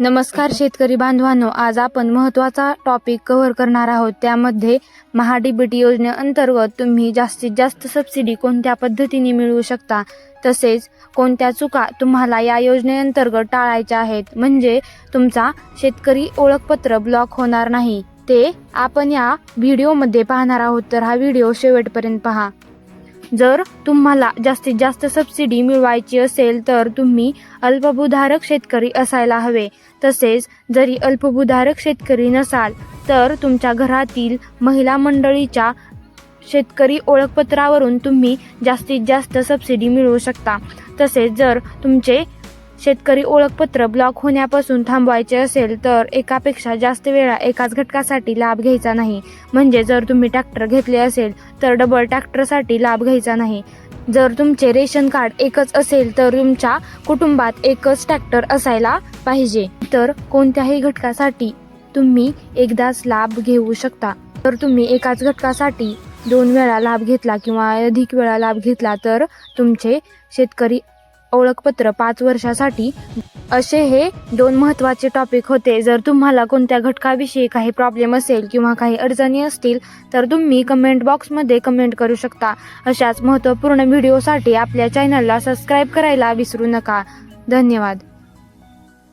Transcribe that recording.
नमस्कार शेतकरी बांधवांनो आज आपण महत्त्वाचा टॉपिक कव्हर करणार आहोत. त्यामध्ये महाडीबीटी योजनेअंतर्गत तुम्ही जास्तीत जास्त सबसिडी कोणत्या पद्धतीने मिळवू शकता? तसेच कोणत्या चुका तुम्हाला या योजनेअंतर्गत टाळायच्या आहेत? म्हणजे तुमचा शेतकरी ओळखपत्र ब्लॉक होणार नाही. ते आपण या व्हिडिओमध्ये पाहणार आहोत. तर हा व्हिडिओ शेवटपर्यंत पहा. जर तुम्हाला जास्तीत जास्त सबसिडी मिळवायची असेल तर तुम्ही अल्पभूधारक शेतकरी असायला हवे. तसेच जरी अल्पभूधारक शेतकरी नसाल तर तुमच्या घरातील महिला मंडळीच्या शेतकरी ओळखपत्रावरून तुम्ही जास्तीत जास्त सबसिडी मिळवू शकता. तसेच जर तुमचे शेतकरी ओळखपत्र ब्लॉक होण्यापासून थांबवायचे असेल तर एकापेक्षा जास्त वेळा एकाच घटकासाठी लाभ घ्यायचा नाही. म्हणजे जर तुम्ही ट्रॅक्टर घेतले असेल तर डबल ट्रॅक्टरसाठी लाभ घ्यायचा नाही. जर तुमचे रेशन कार्ड एकच असेल तर तुमच्या कुटुंबात एकच ट्रॅक्टर असायला पाहिजे. तर कोणत्याही घटकासाठी तुम्ही एकदाच लाभ घेऊ शकता. तर तुम्ही एकाच घटकासाठी दोन वेळा लाभ घेतला किंवा अधिक वेळा लाभ घेतला तर तुमचे शेतकरी ओळखपत्र पाच वर्षासाठी. असे हे दोन महत्त्वाचे टॉपिक होते. जर तुम्हाला कोणत्या घटकाविषयी काही प्रॉब्लेम असेल किंवा काही अडचणी असतील तर तुम्ही कमेंट बॉक्समध्ये कमेंट करू शकता. अशाच महत्त्वपूर्ण व्हिडिओसाठी आपल्या चॅनलला सबस्क्राईब करायला विसरू नका. धन्यवाद.